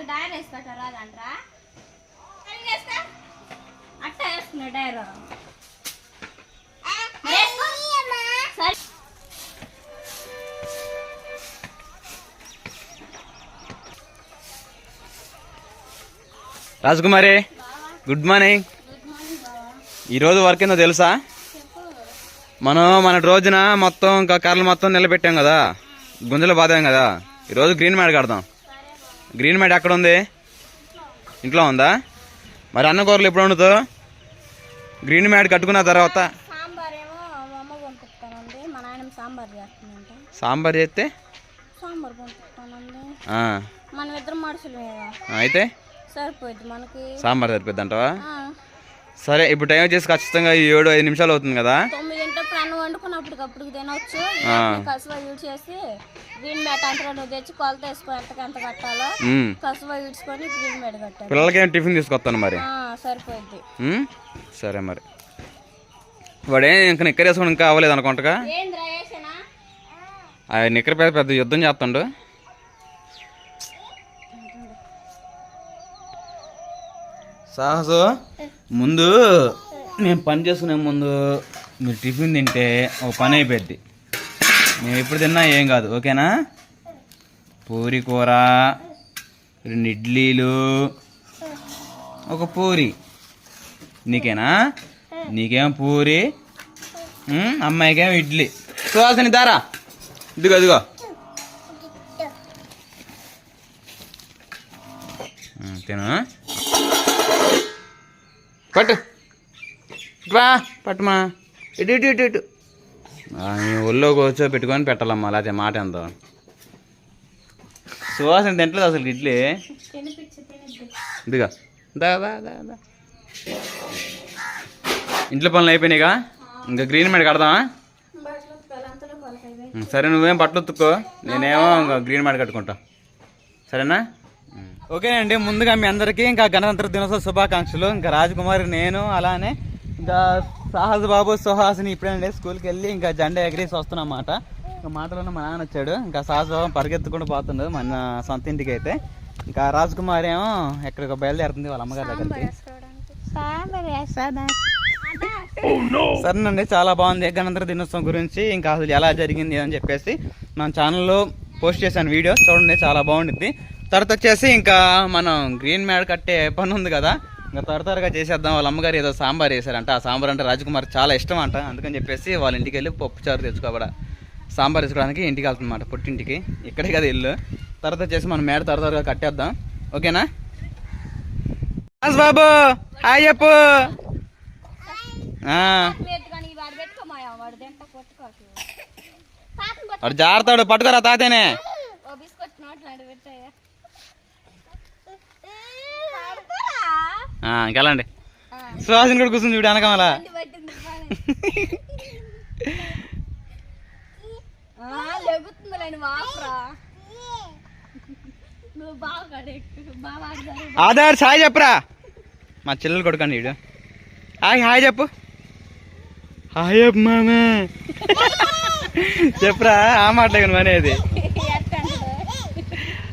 నీకు డైర్ వేసి పెట్టరాదంట్రా. అట్ట వేస్తున్నా డైర్. సరే. రాజకుమారి గుడ్ మార్నింగ్ ఈరోజు వర్క్ ఏందో తెలుసా? మనం మన రోజున మొత్తం ఇంకా కర్రలు మొత్తం నిలబెట్టాం కదా. గుంజలు బాదాం కదా. ఈరోజు గ్రీన్ మ్యాట్ కడదాం. గ్రీన్ మ్యాట్ ఎక్కడ ఉంది? ఇంట్లో ఉందా? మరి అన్న కూరలు ఎప్పుడు వండుతావు? గ్రీన్ మ్యాట్ కట్టుకున్న తర్వాత? సాంబార్ చేస్తే? అయితే? సరిపోద్ది సాంబార్ సరిపోద్దంటావా ఆ, సరే ఇప్పుడు టైం వచ్చేసి ఖచ్చితంగా ఏడు ఐదు నిమిషాలు అవుతుంది కదా? అన్నం వండుకున్నప్పటికప్పుడు తినొచ్చు. కసువ యూడ్ చేసి గ్రీన్ మ్యాట్ అంతా నువ్వు తెచ్చి కొలత వేసుకో ఎంతకి ఎంత కట్టాలో. కసువ ఈడ్చుకొని గ్రీన్ మ్యాట్ కట్టాలి. పిల్లలకి ఏం టిఫిన్ తీసుకొస్తాను మరి? సరిపోద్ది? సరే మరి. వాడే ఇంకా నిక్కర్ వేసుకుని ఇంకా అవ్వలేదు అనుకుంటగా? నిక్కర పెద్ద పెద్ద యుద్ధం చేస్తాడు. సాహసు ముందు నేను పని చేసుకునే ముందు మీరు టిఫిన్ తింటే ఒక పని అయిపోద్ది మేము ఎప్పుడు తిన్నా ఏం కాదు ఓకేనా? పూరి కూర రెండు ఇడ్లీలు ఒక పూరి. నీకేనా? నీకేం పూరి? అమ్మాయికేం ఇడ్లీ. సుహాసిని దారా. ఇదిగో ఇదిగో. ఉమ్, తిను. పట్టు. రా పట్టుమా. ఇటు ఇటు ఇటు ఇటు. ఒళ్ళో కూర్చో పెట్టుకొని పెట్టాలమ్మా లేకపోతే మాట ఎంత. సువాసన తింటలేదు అసలు ఇడ్లీ. ఇదిగా. దా దా దా దా. ఇంట్లో పనులు అయిపోయినాయిగా? ఇంకా గ్రీన్ మ్యాట్ కడదామా? సరే నువ్వేం బట్టలు ఉత్తుకో నేనేమో ఇంకా గ్రీన్ మ్యాట్ కట్టుకుంటా. సరేనా? ఓకేనండి ముందుగా మీ అందరికీ ఇంకా గణతంత్ర దినోత్సవ శుభాకాంక్షలు. ఇంకా రాజకుమారి నేను అలానే ఇంకా సాహస్ బాబు సుహాసిని ఇప్పుడండి స్కూల్కి వెళ్ళి ఇంకా జెండా ఎగరేసి వస్తున్నమాట ఇంకా మాటలోనే మా నాన్న వచ్చాడు. ఇంకా సాహస్ బాబు పరిగెత్తుకుంటూ పోతుండు మన సొంత ఇంటికి అయితే. ఇంకా రాజకుమారి ఏమో ఎక్కడికో బయలుదేరుతుంది వాళ్ళ అమ్మగారి దగ్గరికి. సరేనండి చాలా బాగుంది. గణతంత్ర దినోత్సవం గురించి ఇంకా అసలు ఎలా జరిగింది అని చెప్పేసి మన ఛానల్లో పోస్ట్ చేశాను వీడియో. చూడండి చాలా బాగుంటుంది తర్వాత వచ్చేసి ఇంకా మనం గ్రీన్ మ్యాడ్ కట్టే పని ఉంది కదా. ఇంకా త్వర త్వరగా చేసేద్దాం. వాళ్ళ అమ్మగారు ఏదో సాంబార్ వేశారంట ఆ సాంబార్ అంటే రాజకుమార్ చాలా ఇష్టం అంట అందుకని చెప్పేసి వాళ్ళ ఇంటికి వెళ్ళి పప్పు చారు తెచ్చుకోబడ సాంబార్ వేసుకోవడానికి ఇంటికి వెళ్తుందన్నమాట పుట్టింటికి. ఇక్కడే కదా ఇల్లు. తర్వాత వచ్చేసి మనం మేడ త్వర త్వరగా కట్టేద్దాం. ఓకేనా? బాబు హాయ్ చెప్పు. జాగ్రత్త పట్టుకోరా తాతేనే ఓ బిస్కెట్ నోట్లాంటి పెట్టాయా ఆ, ఇంకెళ్ళండి. సుహాసిని కూడా కూర్చుని చూడు ఆడదారు ఆధార్ హాయ్ చెప్పరా. మా చెల్లెలు కొడుకండి వీడు హాయ్ హాయ్ చెప్పు. హాయ్ చెప్పు మామే చెప్పరా ఆ మాటలేను అనేది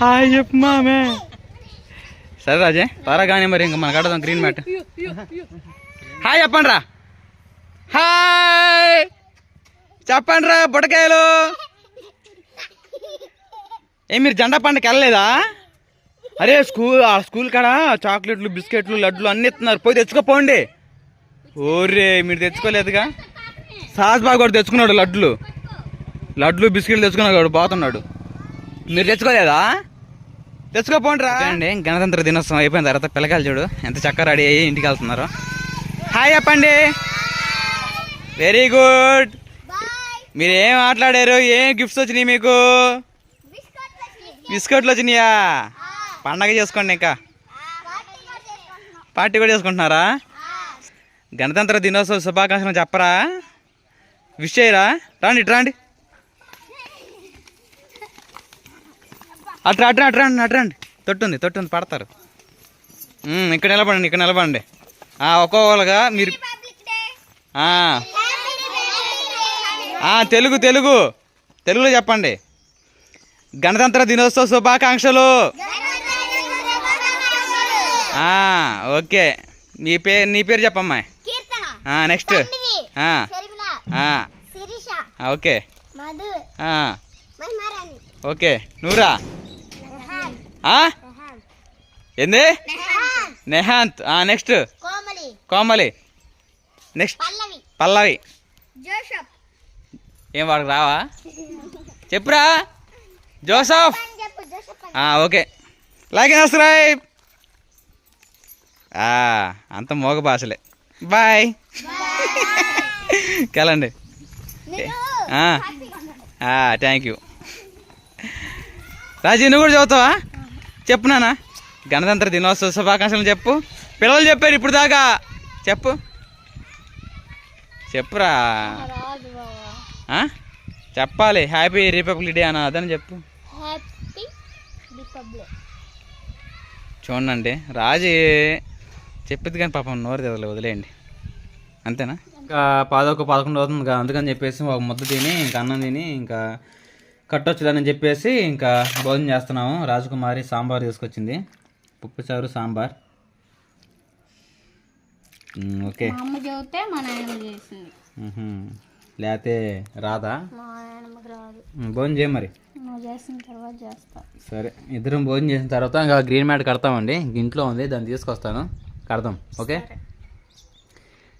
హాయ్ చెప్పు మామే. సరే రాజే త్వరగా కానీ మరి ఇంకా మన కడదాం గ్రీన్ మ్యాట్ హాయ్ చెప్పండి రా హాయ్ చెప్పండి రా బుడకాయలు. ఏం మీరు జెండా పండుగకి వెళ్ళలేదా? అరే స్కూల్ ఆ స్కూల్ కాడ చాక్లెట్లు బిస్కెట్లు లడ్లు అన్ని ఇస్తున్నారు. పోయి తెచ్చుకోపోండి. ఓరే మీరు తెచ్చుకోలేదుగా? సాస్ బాగా కూడా తెచ్చుకున్నాడు లడ్లు లడ్లు బిస్కెట్లు తెచ్చుకున్నాడు పోతున్నాడు. మీరు తెచ్చుకోలేదా? తెచ్చుకోపోండి రా అండి గణతంత్ర దినోత్సవం అయిపోయిన తర్వాత పిల్లకాయలు చూడు ఎంత చక్కగా రెడీ అయ్యి ఇంటికి వెళ్తున్నారు. హాయ్ చెప్పండి. వెరీ గుడ్ మీరు ఏం మాట్లాడారు ఏం గిఫ్ట్స్ వచ్చినాయి మీకు? బిస్కెట్లు వచ్చినాయా. పండగ చేసుకోండి ఇంకా. పార్టీ కూడా చేసుకుంటున్నారా? గణతంత్ర దినోత్సవ శుభాకాంక్షలు చెప్పరా? విష్ చేయరా? రండి ఇటు రండి. అట్రా అట్రా అట్రా రండి అట్రా రండి. తొట్టుంది తొట్టుంది పడతారు. ఇక్కడ నిలబడండి ఇక్కడ నిలబడండి. ఆ, ఒక్కొక్కరుగా మీరు తెలుగు తెలుగు. తెలుగులో చెప్పండి. గణతంత్ర దినోత్సవ శుభాకాంక్షలు. ఓకే. నీ పేరు నీ పేరు చెప్పమ్మా. నెక్స్ట్. ఓకే. ఓకే. నువ్వురా? రెహాన్ ఏంది? నెహాంత్. నెక్స్ట్. కోమలి. నెక్స్ట్. పల్లవి. ఏం వాడికి రావా? చెప్పురా. జోసఫ్. ఓకే. Like subscribe. అంత మోగ భాషలే. బాయ్. కెళ్ళండి థ్యాంక్ యూ. రాజీ నువ్వు కూడా చదువుతావా? చెప్పు నాన్న. గణతంత్ర దినోత్సవ శుభాకాంక్షలు చెప్పు. పిల్లలు చెప్పారు ఇప్పుడు దాకా. చెప్పు. చెప్పురా? చెప్పాలి. హ్యాపీ రిపబ్లిక్ డే అన్న అదని చెప్పు. హ్యాపీ రిపబ్లిక్ చూడండి రాజీ చెప్పేది కానీ పాపం నోరు తెదలే వదిలేయండి. అంతేనా? ఇంకా పదొక పదకొండు అవుతుంది అందుకని చెప్పేసి ఒక ముద్ద తిని ఇంకా అన్నం తిని ఇంకా కట్టొచ్చుదని చెప్పేసి ఇంకా భోజనం చేస్తున్నాము. రాజకుమారి సాంబార్ తీసుకొచ్చింది. పప్పు చారు సాంబార్. ఓకే. లేతే రాదా? భోజనం చేయ మరి. సరే. ఇద్దరం భోజనం చేసిన తర్వాత ఇంకా గ్రీన్ మ్యాట్ కడతామండి. ఇంట్లో ఉంది. దాన్ని తీసుకొస్తాను. కడదాం. ఓకే?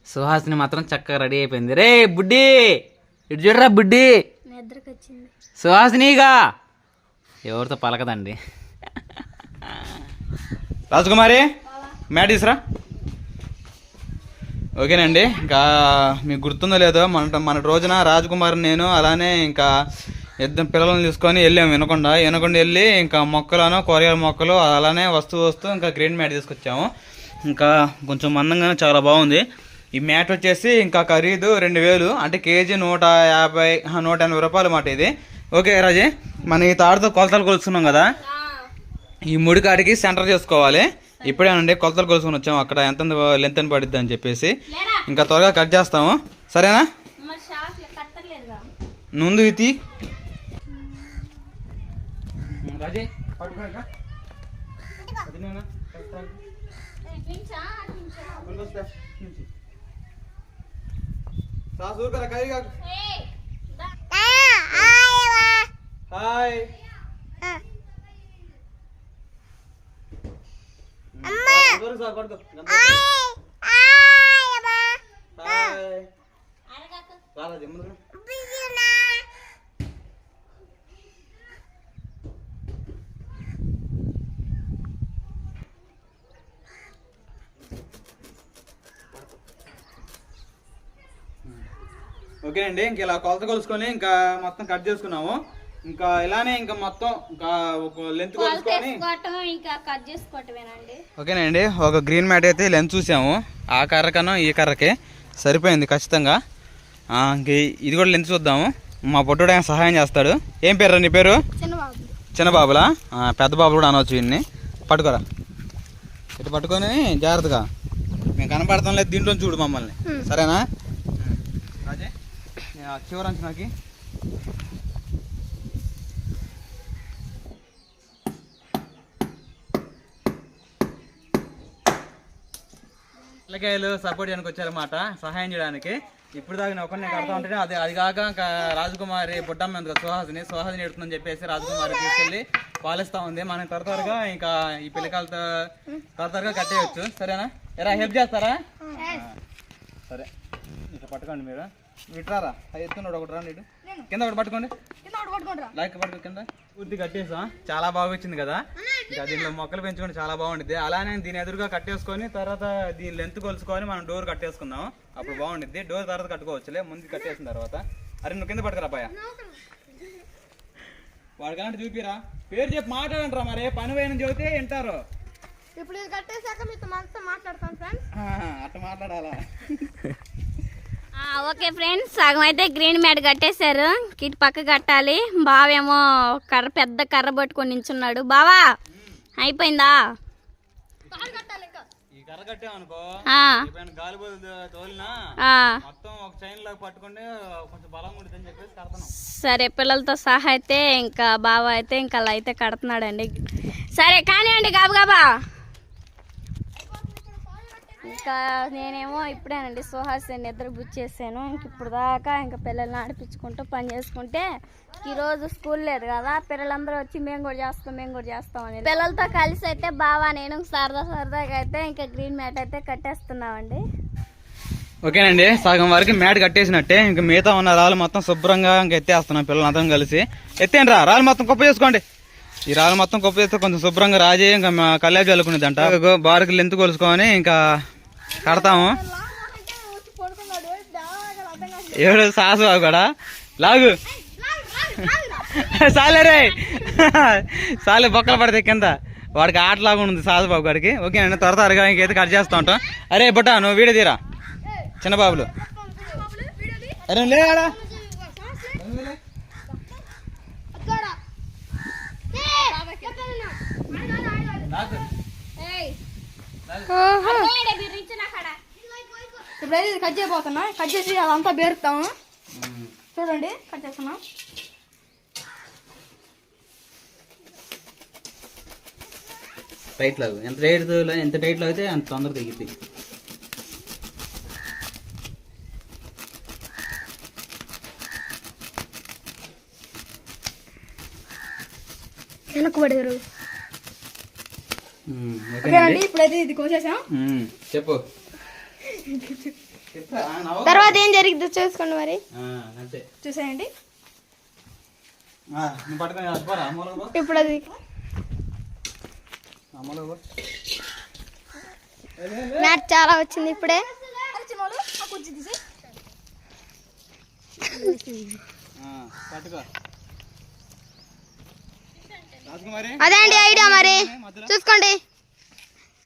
సుహాసిని మాత్రం చక్కగా రెడీ అయిపోయింది. రే బుడ్డి! ఇటు చూడరా బుడ్డి! సుహాసినిగా! ఎవరితో పలకదండి? రాజకుమారి మ్యాట్ తీసురా. ఓకేనండి ఇంకా మీకు గుర్తుందో లేదో మన మన రోజున రాజకుమారి నేను అలానే ఇంకా ఇద్దరు పిల్లల్ని తీసుకొని వెళ్ళాము వినకొండ. వినకొండ వెళ్ళి ఇంకా మొక్కలను కూరగాయల మొక్కలు అలానే వస్తూ వస్తూ ఇంకా గ్రీన్ మ్యాట్ తీసుకొచ్చాము. ఇంకా కొంచెం మందంగానే చాలా బాగుంది. ఈ మ్యాట్ వచ్చేసి ఇంకా ఖరీదు రెండు వేలు. అంటే కేజీ నూట యాభై నూట ఎనభై రూపాయలు మాట ఇది. ఓకే రాజే మన ఈ తాడుతో కొలతలు కొలుస్తున్నాం కదా? ఈ ముడి కాడికి సెంటర్ చేసుకోవాలి. ఇప్పుడేనండి కొలతలు కొలుసుకొని వచ్చాము అక్కడ ఎంత లెంత్ అని పడుద్ది అని చెప్పేసి. ఇంకా త్వరగా కట్ చేస్తాము. సరేనా? మరి షాప్ కట్టలేదుగా ముందు ఇది హాయ్ హాయ్ రారాజీ ముందు ఓకే అండి ఇంక ఇలా కొలత కొలుసుకొని ఇంకా మొత్తం కట్ చేసుకున్నాము. ఇంకా ఇలానే ఇంకా మొత్తం ఇంకా ఒక లెంత్ కొలుసుకొని ఇంకా కట్ చేసుకోవటమేనండి. ఓకేనండి ఒక గ్రీన్ మ్యాట్ అయితే లెంత్ చూసాము. ఆ కర్రకను ఈ కర్రకి సరిపోయింది ఖచ్చితంగా. ఇంక ఇది కూడా లెంత్ చూద్దాము. మా పొట్టుడు ఆయన సహాయం చేస్తాడు. ఏం పేరు నీ పేరు? చిన్నబాబు. చిన్న బాబులా ఆ, పెద్ద బాబు కూడా అనవచ్చు వీడిని. పట్టుకోరా. ఇటు పట్టుకొని జాగ్రత్తగా. మేము కనపడతాం లేదు దీంట్లో చూడు మమ్మల్ని. సరేనా? రాజే. చివరంచి నాకు. పిల్లకాయలు సపోర్ట్ చేయడానికి వచ్చారన్నమాట సహాయం చేయడానికి. ఇప్పుడు దాకా నేను ఒకరిని కడతా ఉంటే అది అది కాక ఇంకా రాజకుమారి బుట్టమ్మ ఉంది కదా సుహాసిని సుహాసిని ఎడుతుందని చెప్పేసి రాజకుమారి తీసుకెళ్ళి పాలిస్తా ఉంది. మనం త్వర త్వరగా ఇంకా ఈ పిల్లకాయలతో త్వర త్వరగా కట్టేయచ్చు. సరేనా? ఎరా హెల్ప్ చేస్తారా? సరే. ఇట్లా పట్టుకోండి మీరు. ఇట్రారా? అది ఎత్తున్నాడు ఒకటి రండి ఇటు కింద ఒకటి పట్టుకోండి. లైక్ పట్టుకో కింద. పూర్తి కట్టేసాం? చాలా బాగా వచ్చింది కదా? ఇంకా దీనిలో మొక్కలు పెంచుకుంటే చాలా బాగుండిద్ది. అలానే దీని ఎదురుగా కట్టేసుకొని తర్వాత దీని లెంత్ కొలుసుకొని మనం డోర్ కట్టేసుకుందాం. అప్పుడు బాగుండిద్ది. డోర్ తర్వాత కట్టుకోవచ్చులే. ముందు కట్టేసిన తర్వాత. అరే నువ్వు కింద పట్టుకురా అబ్బాయ వాడికి అలాంటి చూపిరా. పేరు చెప్పి మాట్లాడంటారా మరి. పని పోయిన చెబితే వింటారు. ఇప్పుడు ఇది కట్టేశాక మీతో మనసుతో మాట్లాడతాను ఫ్రెండ్స్ అట్ట మాట్లాడాలా? ఓకే ఫ్రెండ్స్ సగం అయితే గ్రీన్ మ్యాట్ కట్టేశారు. ఇటు పక్క కట్టాలి. బావేమో కర్ర పెద్ద కర్ర పట్టుకొని నించున్నాడు. బావా అయిపోయిందా? సరే పిల్లలతో సహా అయితే ఇంకా బావ అయితే ఇంకా అలా అయితే కడుతున్నాడండి. సరే కానివ్వండి గాబు గాబా. ఇంకా నేనేమో ఇప్పుడేనండి సుహాసిని నిద్ర బుచ్చేసాను ఇంక ఇప్పుడు దాకా ఇంకా పిల్లల్ని ఆడిపించుకుంటూ పని చేసుకుంటే ఈరోజు స్కూల్ లేదు కదా పిల్లలందరూ వచ్చి మేము కూడా చేస్తాం మేము కూడా చేస్తాం అని. పిల్లలతో కలిసి అయితే బావా నేను సరదా సరదాగా అయితే ఇంకా గ్రీన్ మ్యాట్ అయితే కట్టేస్తున్నామండి. ఓకేనండి సగం వరకు మ్యాట్ కట్టేసినట్టే ఇంకా మిగతా ఉన్న రాళ్ళు మొత్తం శుభ్రంగా ఇంకా ఎత్తేస్తున్నాం పిల్లలందరం కలిసి. ఎత్తేండి రా రాళ్ళు మొత్తం కుప్ప చేసుకోండి. ఈ రాళ్ళు మొత్తం కుప్ప చేస్తే కొంచెం శుభ్రంగా రాజే ఇంకా మా కళ్యాణ్ చల్లుకునేదంట బారుకు లెంత్ కొలుసుకొని ఇంకా కడతాము. ఏడు సాసు బాబు కూడా? లాగు. సాలే రే సాలే బొక్కలు పడితే కింద. వాడికి ఆటలాగా ఉంది సాసుబాబు బాబు ఓకే అండి త్వర త్వరగా ఇంకైతే కట్ చేస్తూ ఉంటాం. అరే బుట్టా నువ్వు వీడియో తీరా? చిన్న బాబులు. అరే లేడా ఇప్పుడైతే ఇది కట్ చేయబోతున్నా. కట్ చేసి అదంతా బేరుతాము చూడండి కట్ చేస్తున్నా. టైట్ లాగు. ఎంత టైట్ ఎంత టైట్ లాగితే అంత తొందర తెగిద్ది. వెనకబడారు ఉమ్, ఓకేనండి. ఇప్పుడైతే ఇది కోసేసాం. చెప్పు. తర్వాత ఏం జరిగిందో చూసుకోండి మరి. ఆ, అంతే. చూసేయండి. ఇప్పుడు అది. మ్యాట్ చాలా వచ్చింది ఇప్పుడే. ఆ, పట్టుకో. అదే అండి ఐడియా మరి. చూసుకోండి.